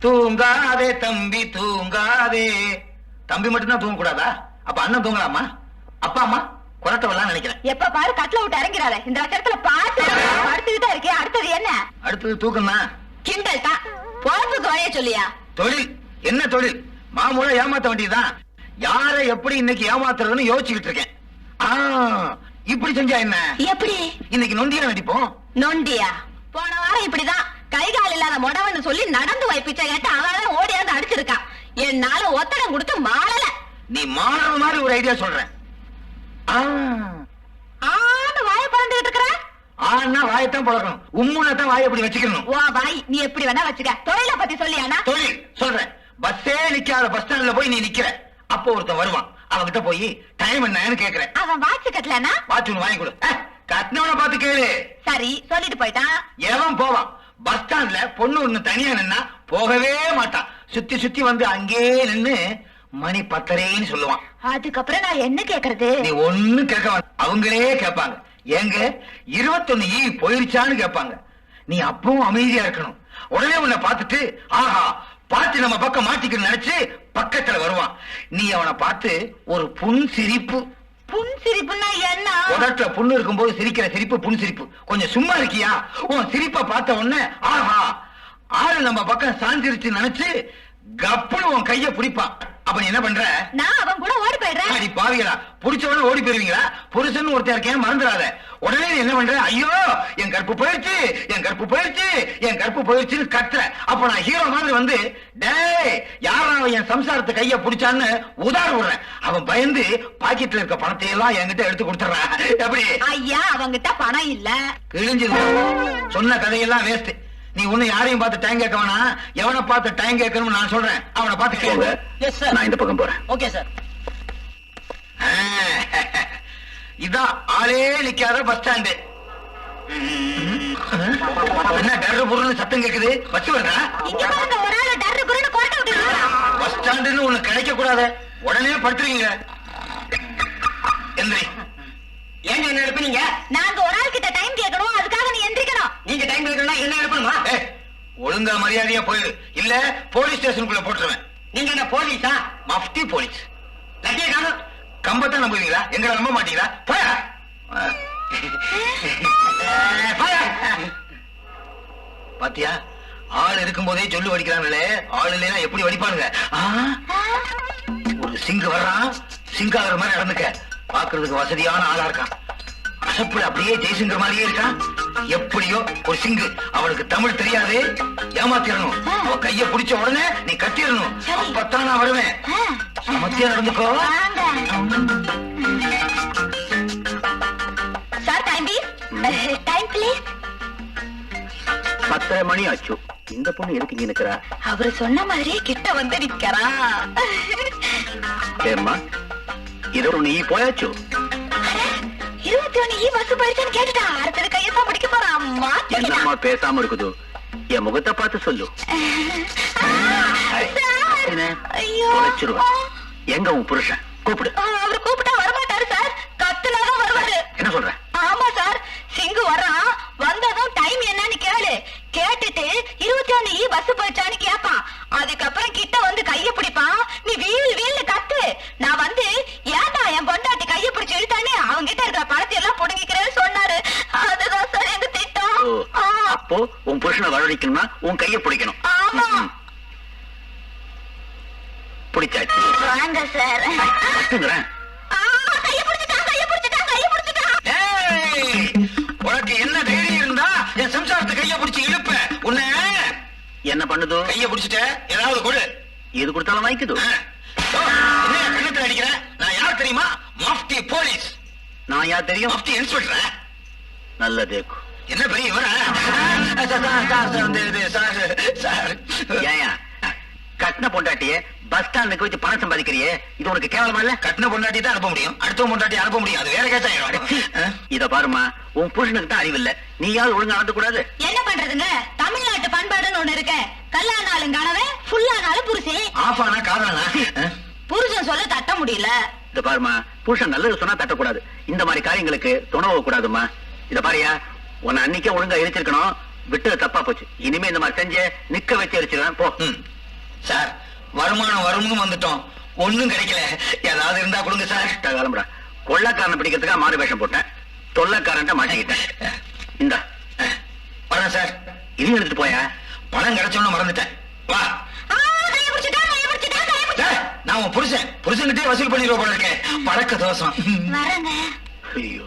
தூங்காதே தம்பி தூங்காதே. தம்பி மட்டும்தான் தூங்க கூடாதா அப்ப அண்ணன் தூங்கலாமா? அப்பா அம்மா குரட்டவெல்லாம் நினைக்கிறேன். எப்ப பாரு கட்ல விட்டு இறங்கிறாத இந்த அச்சரத்துல பாத்து படுத்துக்கிட்டே இருக்கே அடுத்தது என்ன? அடுத்தது தூக்கம் தான் கிண்டல் தான். பொழப்புக்கு வழிய சொல்லியா? தொழில். என்ன தொழில்? மாமூல ஏமாத்த வேண்டியதுதான். யாரை எப்படி இன்னைக்கு ஏமாத்துறதுன்னு யோசிச்சுக்கிட்டு இருக்கேன். ஆ, இப்படி செஞ்சா என்ன? எப்படி? இன்னைக்கு நொண்டியா நடிப்போம். நொண்டியா? போன வாரம் இப்படிதான். கை கால் இல்லாத முடவன்னு சொல்லி நடந்து போய் பிச்சை கேட்டு அவன் ஓடியாந்து அடிச்சிருக்கான் என்னால ஒத்தடம் கொடுத்து மாளல. நீ மாறுற மாதிரி ஒரு ஐடியா சொல்றேன். ஆ, ஆண்டு வாய பறந்துகிட்டு இருக்கிற? ஆன்னா வாயத்தான் பழக்கணும். உம்முனா தான் வாயை அப்படி வச்சுக்கணும். ஓ வாய் நீ எப்படி வேணா வச்சுக்க. தொழில பத்தி சொல்லியானா தொழில் சொல்றேன். பஸ்ஸே நிக்காத பஸ் ஸ்டாண்ட்ல போய் நீ நிக்கிற. அப்போ ஒருத்தன் வருவான். அவன்கிட்ட போய் டைம் என்னன்னு கேக்குறேன். அவன் வாட்ச் கட்டலனா வாட்ச் ஒண்ணு வாங்கி கொடு. கட்டினவனை பார்த்து கேளு. சரி சொல்லிட்டு போயிட்டான். எவன் போவான்? பஸ் ஸ்டாண்ட்ல பொண்ணு ஒண்ணு தனியா நின்னா போகவே மாட்டான் சுத்தி சுத்தி வந்து அங்கேயே நின்னு மணி பத்தரைன்னு சொல்லுவான். அதுக்கப்புறம் நான் என்ன கேக்குறது? நீ ஒண்ணு கேட்க. அவங்களே கேட்பாங்க. ஏங்க இருபத்தொன்னு ஈ போயிருச்சான்னு கேட்பாங்க. நீ அப்பவும் அமைதியா இருக்கணும். உடனே உன்னை பார்த்துட்டு ஆஹா பார்த்து நம்ம பக்கம் மாட்டிக்கணும் நினைச்சு பக்கத்துல வருவான். நீ அவனை பார்த்து ஒரு புன் சிரிப்பு புன் சிரிப்புன்னா என்ன? உதட்டுல புண்ணு இருக்கும்போது சிரிக்கிற சிரிப்பு புன் சிரிப்பு கொஞ்சம் சும்மா இருக்கியா? உன் சிரிப்பை பார்த்த உடனே ஆஹா! ஆறு நம்ம பக்கம் சாஞ்சிருச்சு நினைச்சு கப்புன்னு உன் கைய பிடிப்பான். அப்ப நீ என்ன பண்ற? நான் அவன் கூட ஓடி போயிடுறேன். அடி பாவிகளா. புடிச்சவன ஓடி போயிருவீங்களா? புருஷன் ஒருத்தர் இருக்கேன் மறந்துடாத. உடனே நீ என்ன பண்ற? ஐயோ என் கற்பு போயிருச்சு என் கற்பு போயிருச்சு என் கற்பு போயிருச்சுன்னு கத்துற. அப்ப நான் ஹீரோ மாதிரி வந்து டேய் யாரா என் சம்சாரத்தை கைய புடிச்சான்னு உதார விடுறேன். அவன் பயந்து பாக்கெட்ல இருக்க பணத்தை எல்லாம் என்கிட்ட எடுத்து கொடுத்துறான் எப்படி? ஐயா அவங்கிட்ட பணம் இல்ல. கிழிஞ்சது சொன்ன கதையெல்லாம் வேஸ்ட் நீ ஒண்ணு யாரையும் பார்த்து டைம் கேட்க வேணாம் எவனை பார்த்து டைம் கேட்கணும்னு நான் சொல்றேன். அவனை பார்த்து கேளு. எஸ் சார் நான் இந்த பக்கம் போறேன். ஓகே சார் இதான் ஆளே நிக்காத பஸ் ஸ்டாண்டு என்ன டர்ரு புருன்னு சத்தம் கேக்குது? பஸ் வருதா? இங்க பாருங்க ஒரு ஆளு டர்ரு குருன்னு கொரட்டை விட்டு இருக்கான். பஸ் ஸ்டாண்டுன்னு ஒண்ணு கிடைக்க கூடாது. உடனே படுத்துறீங்க. எந்திரி ஏங்க என்ன எடுப்பீங்க? நாங்க ஒரு ஆள் கிட்ட டைம் கேட்கணும் அதுக்காக நீ எந்திரிக்கணும் நீங்க டைம் எடுக்கணும்னா ஒழுங்கா மரியாதையா போயிடு இல்ல போலீஸ் ஸ்டேஷனுக்குள்ள போட்டுருவேன். நீங்க என்ன போலீஸா மஃப்டி போலீஸ் லட்டிய காணும். கம்பத்தை நம்புவீங்களா? எங்களை நம்ப மாட்டீங்களா? போயா. பாத்தியா? ஆள் இருக்கும்போதே சொல்லு வடிக்கிறாங்களே. ஆள் இல்லைன்னா எப்படி வடிப்பானுங்க? ஒரு சிங்கு வர்றான். சிங்காகிற மாதிரி நடந்துக்க. பாக்குறதுக்கு வசதியான ஆளா இருக்கான். அசப்புல அப்படியே ஜெய்சங்கர் மாதிரியே இருக்கான். எப்படியோ ஒரு சிங்கு. அவனுக்கு தமிழ் தெரியாது. ஏமாத்திரணும். அவ கைய பிடிச்ச உடனே நீ சரி. அப்பத்தான் நான் வருவேன். சமத்தியா நடந்துக்கோ. சார் டைம் டைம் ப்ளீஸ் பத்தரை மணி ஆச்சு. இந்த பொண்ணு எதுக்கு இங்க நிக்கிறா? அவரு சொன்ன மாதிரியே கிட்ட வந்து நிக்கிறா. ஏம்மா இதோ நீ போயாச்சு. இருபத்தி ஒண்ணு ஈ பஸ் போயிடுச்சுன்னு கேட்டுட்டா. அடுத்தது கையத்தான் அம்மா என்னம்மா பேசாம இருக்குது? என் முகத்தை பார்த்து சொல்லு. எங்க உன் புருஷன்? கூப்பிடு. அவர் கூப்பிட்டா வரமாட்டாரு சார். கத்துனாதான் வருவாரு. என்ன சொல்ற ஆமா சார் சிங்கு வர்றான் வந்ததும் டைம் என்னன்னு கேளு கேட்டுட்டு இருபத்தி ஒண்ணு ஈ பஸ் போயிடுச்சான்னு கேட்பான் அதுக்கப்புறம் கிட்ட வந்து கைய பிடிப்பான் நீ வீல் வீல்னு கத்து நான் வந்து ஏன்டா என் பொண்டாட்டி கைய பிடிச்சு இழுத்தானே அவங்க கிட்ட இருக்கிற பணத்தை எல்லாம் புடுங்கிக்கிறேன்னு சொன்னாரு அதுதான் சார் எங்க திட்டம் ஓ, ஆ, அப்போ உன் புருஷனை வரவழைக்கணும்னா உன் கைய பிடிக்கணும். பிடிச்சாச்சு. வாங்க சார் உனக்கு என்ன தைரியம் இருந்தா என் சம்சாரத்தை கைய பிடிச்சு இழுப்ப. உன்னை என்ன பண்ணுதோ? கைய பிடிச்சிட்ட ஏதாவது கொடு. எது கொடுத்தாலும் வாங்கிக்குதோ. ஆ. ஓ, என்னையா கண்ணத்துல அடிக்கிற? நான் யார் தெரியுமா? Mufti police. நான் யார் தெரியும்? மஃப்டி இன்ஸ்பெக்டர் நல்ல தேக்கு என்ன பெரிய இவரா? சார், சார், சார், சார், இந்த இது, சார், சார். ஏயா கட்டின பொண்டாட்டிய பஸ் ஸ்டாண்டுக்கு வச்சு பணம் சம்பாதிக்கிறியே? இது உனக்கு கேவலமா இல்ல? கட்டின பொண்டாட்டி தான் அனுப்ப முடியும். அடுத்த பொண்டாட்டி அனுப்ப முடியும். அது வேற கேஸ் ஆயிடும் இத பாருமா உன் புருஷனுக்கு தான் அறிவில்ல நீயாவது ஒழுங்கா நடந்து கூடாது என்ன பண்றதுங்க? தமிழ்நாட்டு பண்பாடுன்னு ஒண்ணு இருக்கு. கல்லானாலும் கணவன் ஃபுல்லானாலும் புருஷன். ஆஃப் ஆனா காதலனா புருஷன் சொல்ல தட்ட முடியல. இத பாருமா புருஷன் நல்லது சொன்னா தட்டக்கூடாது. இந்த மாதிரி காரியங்களுக்கு துணவ கூடாதுமா இத பாரியா உன்னை அன்னைக்கே ஒழுங்கா இழுச்சிருக்கணும் விட்டது தப்பா போச்சு. இனிமே இந்த மாதிரி செஞ்சு நிக்க வச்சு எரிச்சிருவேன் போ. சார் வருமானம் வரும்னு வந்துட்டோம். ஒண்ணும் கிடைக்கல. ஏதாவது இருந்தா கொடுங்க சார். கிளம்புடா கொள்ளக்காரனை பிடிக்கிறதுக்காக மாறு வேஷம் போட்டேன். தொல்லக்காரன்ட்ட மாட்டிக்கிட்டேன். இந்த. வரேன் சார். இதையும் எடுத்துட்டு போயா? பணம் கிடைச்சோன்னு மறந்துட்டேன். வா. நான் புருஷன். புருஷன்கிட்டே வசூல் பண்ணிடுவோம் போல இருக்கேன் பழக்க தோஷம். வரேங்க. ஐயோ.